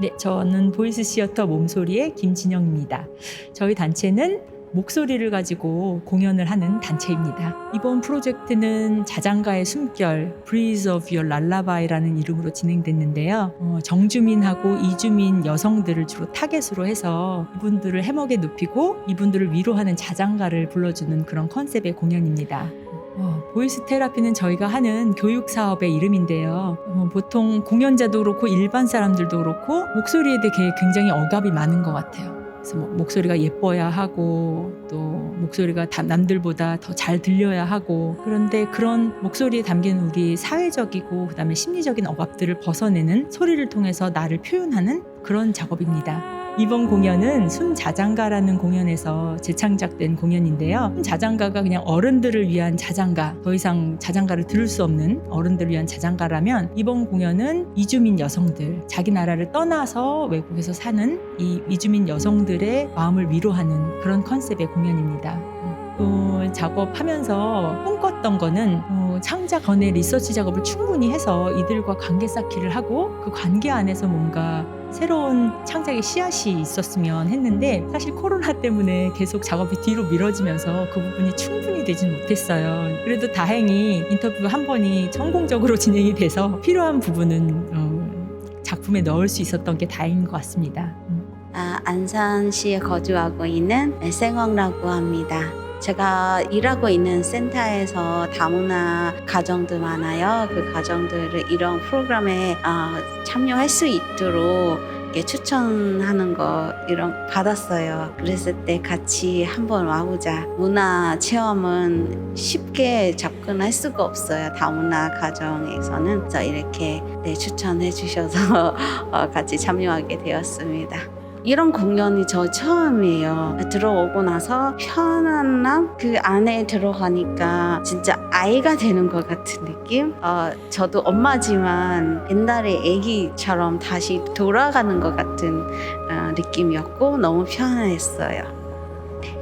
네, 저는 보이스 시어터 몸소리의 김진영입니다. 저희 단체는 목소리를 가지고 공연을 하는 단체입니다. 이번 프로젝트는 자장가의 숨결, Breeze of Your Lullaby라는 이름으로 진행됐는데요. 어, 정주민하고 이주민 여성들을 주로 타겟으로 해서 이분들을 해먹에 눕히고 이분들을 위로하는 자장가를 불러주는 그런 컨셉의 공연입니다. 어, 보이스 테라피는 저희가 하는 교육 사업의 이름인데요. 어, 보통 공연자도 그렇고 일반 사람들도 그렇고 목소리에 대해 굉장히 억압이 많은 것 같아요. 그래서 뭐 목소리가 예뻐야 하고 또 목소리가 다 남들보다 더 잘 들려야 하고 그런데 그런 목소리에 담긴 우리 사회적이고 그다음에 심리적인 억압들을 벗어내는 소리를 통해서 나를 표현하는 그런 작업입니다. 이번 공연은 순자장가라는 공연에서 재창작된 공연인데요. 순자장가가 그냥 어른들을 위한 자장가, 더 이상 자장가를 들을 수 없는 어른들을 위한 자장가라면 이번 공연은 이주민 여성들, 자기 나라를 떠나서 외국에서 사는 이 이주민 여성들의 마음을 위로하는 그런 컨셉의 공연입니다. 또 작업하면서 꿈꿨던 거는 어, 창작 전에 리서치 작업을 충분히 해서 이들과 관계 쌓기를 하고 그 관계 안에서 뭔가 새로운 창작의 씨앗이 있었으면 했는데 사실 코로나 때문에 계속 작업이 뒤로 미뤄지면서 그 부분이 충분히 되진 못했어요. 그래도 다행히 인터뷰 한 번이 성공적으로 진행이 돼서 필요한 부분은 어, 작품에 넣을 수 있었던 게 다행인 것 같습니다. 음. 아, 안산시에 거주하고 있는 생엉라고 합니다. 제가 일하고 있는 센터에서 다문화 가정들 많아요. 그 가정들을 이런 프로그램에 아, 참여할 수 있도록 추천하는 거 이런 받았어요. 그랬을 때 같이 한번 와보자. 문화 체험은 쉽게 접근할 수가 없어요. 다문화 가정에서는 그래서 이렇게 네, 추천해 주셔서 어, 같이 참여하게 되었습니다. 이런 공연이 저 처음이에요. 들어오고 나서 편안함 그 안에 들어가니까 진짜 아이가 되는 것 같은 느낌. 어, 저도 엄마지만 옛날에 아기처럼 다시 돌아가는 것 같은 어, 느낌이었고 너무 편안했어요. 네.